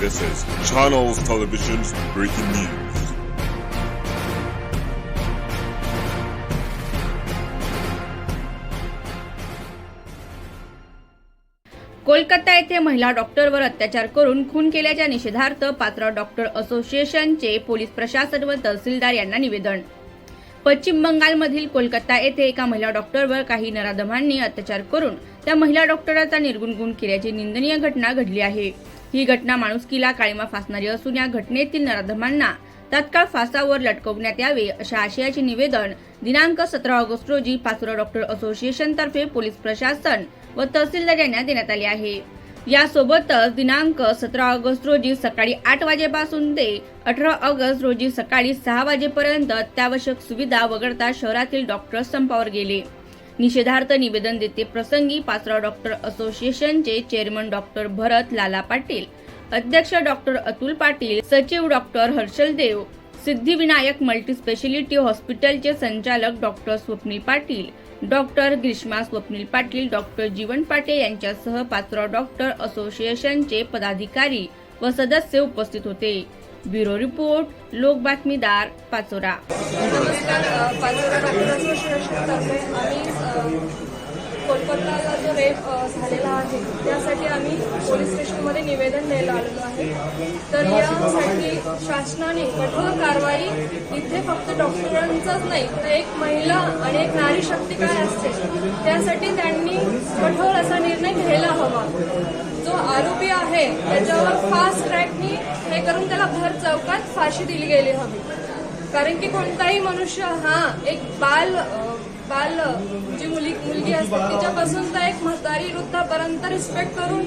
This is Channels Television's breaking news. Kolkata येथे महिला डॉक्टरवर अत्याचार करून खून केल्याच्या निषेधार्थ पात्र डॉक्टर असोसिएशनचे पोलीस प्रशासन व तहसीलदार यांना निवेदन पश्चिम बंगालमधील कोलकाता येथे एका महिला डॉक्टरवर काही नराधमांनी अत्याचार करून त्या महिला डॉक्टराचा निर्गुणगुण केल्याची निंदनीय घटना घडली आहे ही घटना माणुसकीला काळीमा फासणारी असून या घटनेतील नराधमांना तात्काळ फासावर लटकवण्यात यावे अशा आशयाचे निवेदन दिनांक सतरा ऑगस्ट रोजी पाचोरा डॉक्टर असोसिएशन तर्फे पोलीस प्रशासन व तहसीलदार यांना देण्यात आले आहे. यासोबतच दिनांक सतरा ऑगस्ट रोजी सकाळी आठ वाजेपासून ते अठरा ऑगस्ट रोजी सकाळी सहा वाजेपर्यंत अत्यावश्यक सुविधा वगळता शहरातील डॉक्टर संपावर गेले. निषेधार्थ निवेदन देते प्रसंगी पाचराव डॉक्टर असोसिएशनचे चेअरमन डॉक्टर भरत लाला पाटील अध्यक्ष डॉक्टर अतुल पाटील सचिव डॉक्टर हर्षल देव सिद्धिविनायक मल्टीस्पेशलिटी हॉस्पिटलचे संचालक doctor Swapnil Patil doctor Grishma Swapnil Patil doctor Jeevan Patil यांच्यासह पाचराव डॉक्टर असोसिएशनचे पदाधिकारी व सदस्य उपस्थित होते. ब्युरो रिपोर्ट लोक बातमीदार पाचोरा. नमस्कार पाचोरा डॉक्टर असोसिएशनतर्फे आम्ही कोलकाताला जो रेप झालेला आहे त्यासाठी आम्ही पोलीस स्टेशनमध्ये निवेदन द्यायला आलेलो आहे. तर यासाठी शासनाने कठोर कारवाई इथे फक्त डॉक्टरांचाच नाही तर एक महिला आणि एक नारी शक्ती काय असते? त्यासाठी त्यांनी कठोर असा निर्णय घ्यायला हवा. जो आरोपी आहे त्याच्यावर फास्ट ट्रॅकनी हे करून त्याला भर चौकात फाशी दिली गेली हवी. कारण की कोणताही मनुष्य हा एक बाल बाल जी मुली मुलगी असते तिच्यापासून तर एक म्हातारी वृद्धापर्यंत रिस्पेक्ट करून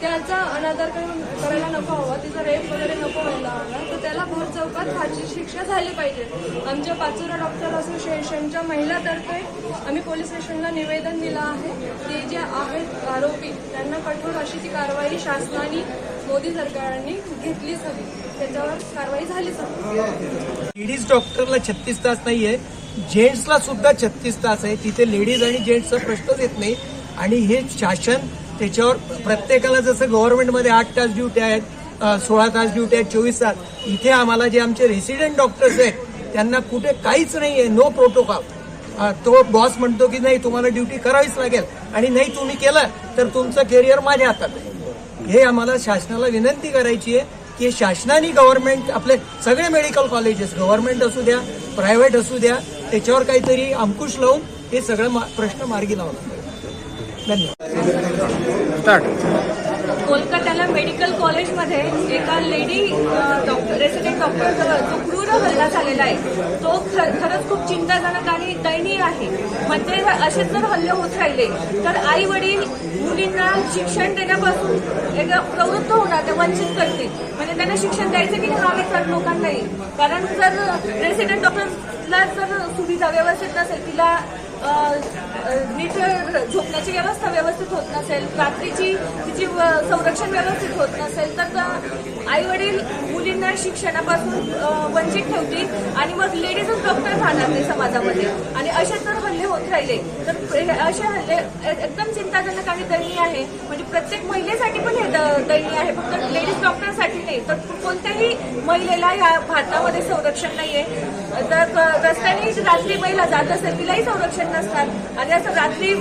त्याचा अनादर करून करायला नको हवा. तिचा रेप वगैरे नको व्हायला हवा. तर त्याला भर चौकात फाशी शिक्षा झाली पाहिजे. आमच्या पाचोरा डॉक्टर असोसिएशनच्या महिलातर्फे आम्ही पोलीस स्टेशनला निवेदन दिलं आहे. ते जे आहेत आरोपी त्यांना कठोर अशी ती कारवाई शासनाने मोदी सरकारने घेतलीच हवी. त्याच्यावर कारवाई झालीच हवी. लेडीज डॉक्टरला छत्तीस तास नाहीये. जेंट्सला सुद्धा छत्तीस तास आहे. तिथे लेडीज आणि जेंट्सचा प्रश्नच येत नाही. आणि हे शासन त्याच्यावर प्रत्येकाला जसं गव्हर्नमेंटमध्ये आठ तास ड्युटी आहेत सोळा तास ड्युटी आहेत चोवीस तास इथे आम्हाला जे आमचे रेसिडेंट डॉक्टर्स आहेत त्यांना कुठे काहीच नाही आहे नो प्रोटोकॉल तो बॉस म्हणतो की नाही तुम्हाला ड्युटी करावीच लागेल. आणि नाही तुम्ही केलं तर तुमचं करिअर माझ्या हातात आहे. हे आम्हाला शासनाला विनंती करायची आहे. की शासनाने गव्हर्नमेंट आपले सगळे मेडिकल कॉलेजेस गव्हर्नमेंट असू द्या प्रायव्हेट असू द्या त्याच्यावर काहीतरी अंकुश लावून हे सगळं मा- प्रश्न मार्गी लावला धन्यवाद. कोलकात्याला मेडिकल कॉलेजमध्ये एका लेडी डॉक्टर रेसिडेंट डॉक्टरजवळ जो क्रूर हल्ला झालेला आहे तो खर खरंच खूप चिंताजनक आणि दयनीय आहे. म्हणजे असेच जर हल्ले होत राहिले तर आई वडील मुलींना शिक्षण देण्यापासून एक प्रवृत्त होणार ते वंचित करतील. म्हणजे त्यांना शिक्षण द्यायचं की नाही हा विचार लोकांनाही. कारण जर रेसिडेंट डॉक्टरला जर सुविधा व्यवस्थित नसेल तिला नीट झोपण्याची व्यवस्था व्यवस्थित होत नसेल रात्रीची तिची व- संरक्षण व्यवस्थित होत नसेल तर आई वडील मुलींना शिक्षणापासून वंचित ठेवतील आणि मग लेडीजच डॉक्टर राहणार नाही समाजामध्ये. आणि असे जर हल्ले होत राहिले. तर असे हल्ले एकदम चिंताजनक आणि दयनीय आहे. म्हणजे प्रत्येक महिलेसाठी पण हे द- दयनीय आहे. फक्त लेडीज डॉक्टरसाठी नाही तर कोणत्याही महिलेला या भारतामध्ये संरक्षण नाहीये. जर क- रस्त्याने रात्री महिला जात असेल तिलाही संरक्षण नसणार. आणि असं रात्री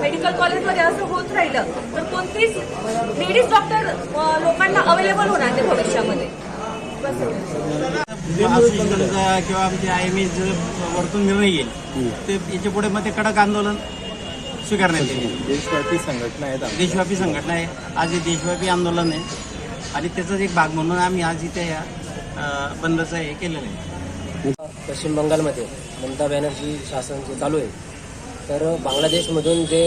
मेडिकल कॉलेजमध्ये असं होत राहिलं तर कोणतीच लेडीज डॉक्टर लोकांना अवेलेबल होणार नाही भविष्यामध्ये. किंवा आमचे आय एम एस वरतून निर्णय येईल ते याच्यापुढे मग ते कडक आंदोलन स्वीकारण्यात येईल. देशव्यापी संघटना आहेत आमच्या. देशव्यापी संघटना आहे. आज हे देशव्यापी आंदोलन आहे. आणि त्याचाच एक भाग म्हणून आम्ही आज इथे या बंदचं हे केलेलं आहे. पश्चिम बंगालमध्ये ममता बॅनर्जी शासन जे चालू आहे तर बांगलादेशमधून जे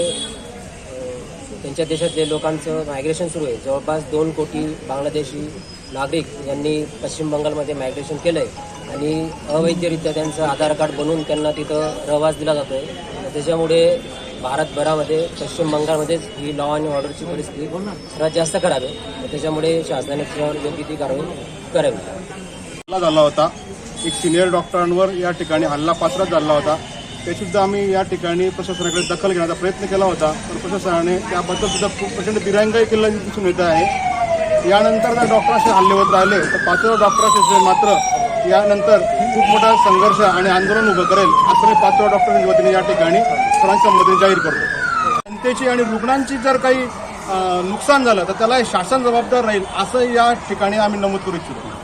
त्यांच्या देशातले लोकांचं मायग्रेशन सुरू आहे जवळपास दोन कोटी बांगलादेशी नागरिक यांनी पश्चिम बंगालमध्ये मायग्रेशन केलं आहे आणि अवैधरित्या त्यांचं आधार कार्ड बनवून त्यांना तिथं रहवास दिला जातो आहे त्याच्यामुळे भारतभरामध्ये पश्चिम बंगालमध्येच ही लॉ आणि ऑर्डरची परिस्थिती सर्वात जास्त खराब आहे. त्याच्यामुळे शासनाने त्याच्यावर योग्य ती कारवाई करावी. हल्ला झाला होता. एक सिनियर डॉक्टरांवर या ठिकाणी हल्ला पात्रात झाला होता. त्यासुद्धा आम्ही या ठिकाणी प्रशासनाकडे दखल घेण्याचा प्रयत्न केला होता. तर प्रशासनाने त्याबद्दल सुद्धा खूप प्रचंड दिरंगाई केल्याची दिसून येत आहे. यानंतर जर डॉक्टरांशी हल्ले होत राहिले. तर पाचव्या डॉक्टरांशी मात्र यानंतर खूप मोठा संघर्ष आणि आंदोलन उभं करेल असं मी पाचव्या डॉक्टरांच्या वतीने या ठिकाणी सर्वांच्या मदतीने जाहीर करतो. जनतेची आणि रुग्णांची जर काही नुकसान झालं तर त्याला शासन जबाबदार राहील असं या ठिकाणी आम्ही नमूद करू इच्छितो.